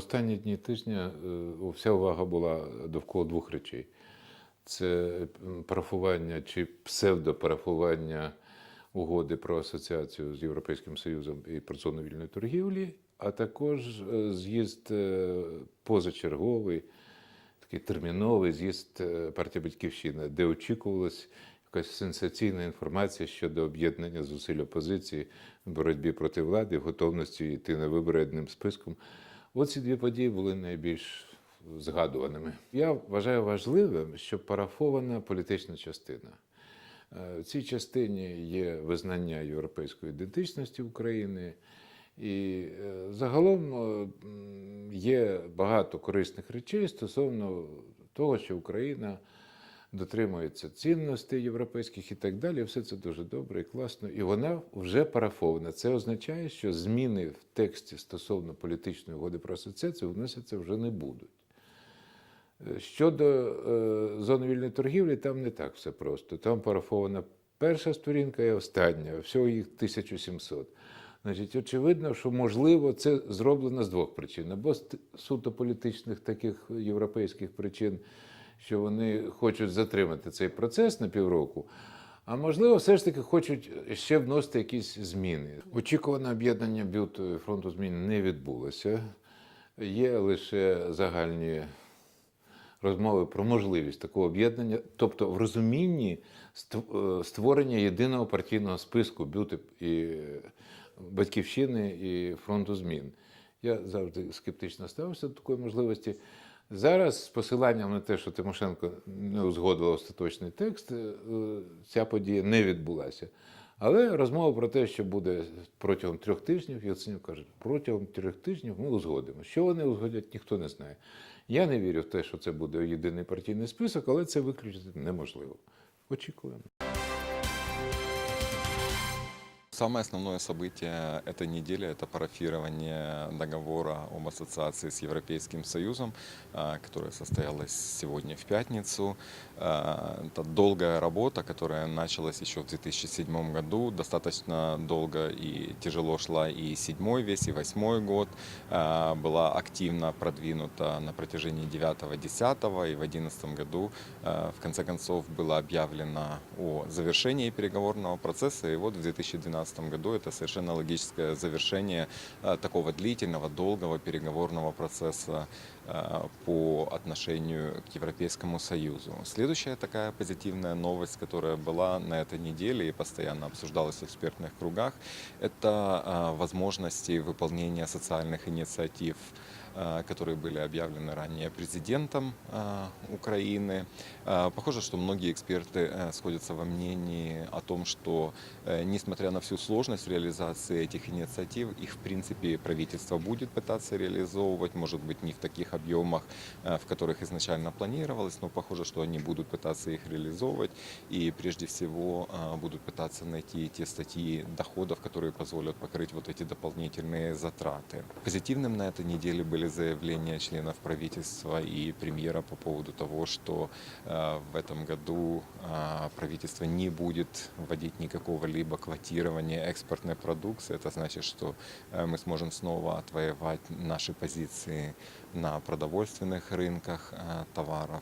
останні дні тижня е, вся увага була довкола двох речей: це парафування чи псевдопарафування угоди про асоціацію з Європейським Союзом і про зону вільної торгівлі, а також е, з'їзд е, позачерговий, такий терміновий з'їзд партії Батьківщина, де очікувалась якась сенсаційна інформація щодо об'єднання зусиль опозиції в боротьбі проти влади, готовності йти на вибори одним списком. Оці дві події були найбільш згадуваними. Я вважаю важливим, щоб парафована політична частина. Е, В цій частині є визнання європейської ідентичності України, і е, загалом е, є багато корисних речей стосовно того, що Україна дотримується цінностей європейських і так далі. Все це дуже добре і класно. І вона вже парафована. Це означає, що зміни в тексті стосовно політичної угоди про асоціацію вносяться вже не будуть. Е, Щодо е, зони вільної торгівлі, там не так все просто. Там парафована перша сторінка і остання, всього їх 1700. Значить, очевидно, що можливо це зроблено з двох причин: або з суто політичних таких європейських причин, що вони хочуть затримати цей процес на півроку. А можливо, все ж таки хочуть ще вносити якісь зміни. Очікуване об'єднання бюту фронту змін не відбулося. Є лише загальні розмови про можливість такого об'єднання, тобто в розумінні е, створення єдиного партійного списку бюти і е, батьківщини і фронту змін. Я завжди скептично ставився до такої можливості. Зараз, з посиланням на те, що Тимошенко не узгодила остаточний текст, е, ця подія не відбулася. Але розмова про те, що буде протягом трьох тижнів, Яценюк каже, протягом трьох тижнів ми узгодимо. Що вони узгодять, ніхто не знає. Я не вірю в те, що це буде єдиний партійний список, але це виключити неможливо. Очікуємо. Самое основное событие этой недели – это парафирование договора об ассоциации с Европейским Союзом, а, которое состоялось сегодня в пятницу. А, Это долгая работа, которая началась еще в 2007 году. Достаточно долго и тяжело шла и седьмой весь, и восьмой год. А, Была активно продвинута на протяжении 9-10 и в 2011 году в конце концов было объявлено о завершении переговорного процесса. И вот в 2012 году это совершенно логическое завершение а, такого длительного, долгого переговорного процесса а, по отношению к Европейскому Союзу. Следующая такая позитивная новость, которая была на этой неделе и постоянно обсуждалась в экспертных кругах, это а, возможности выполнения социальных инициатив которые были объявлены ранее президентом Украины. Похоже, что многие эксперты э, сходятся во мнении о том, что, э, несмотря на всю сложность реализации этих инициатив, их, в принципе, правительство будет пытаться реализовывать, может быть, не в таких объемах, э, в которых изначально планировалось, но похоже, что они будут пытаться их реализовывать и, прежде всего, а, будут пытаться найти те статьи доходов, которые позволят покрыть вот эти дополнительные затраты. Позитивным на этой неделе были заявления членов правительства и премьера по поводу того, что э, в этом году правительство не будет вводить никакого либо квотирования экспортной продукции. Это значит, что э, мы сможем снова отвоевать наши позиции на продовольственных рынках э, товаров.